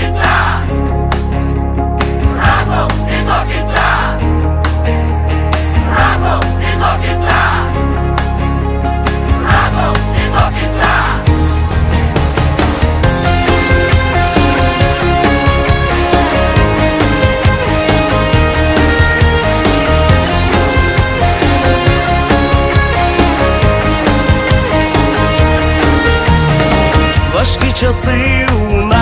кінця! Разом і до кінця! Разом і до кінця! Разом і до кінця! Важкі часи у нас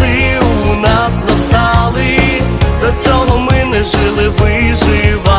часи у нас настали, до цього ми не жили, виживали.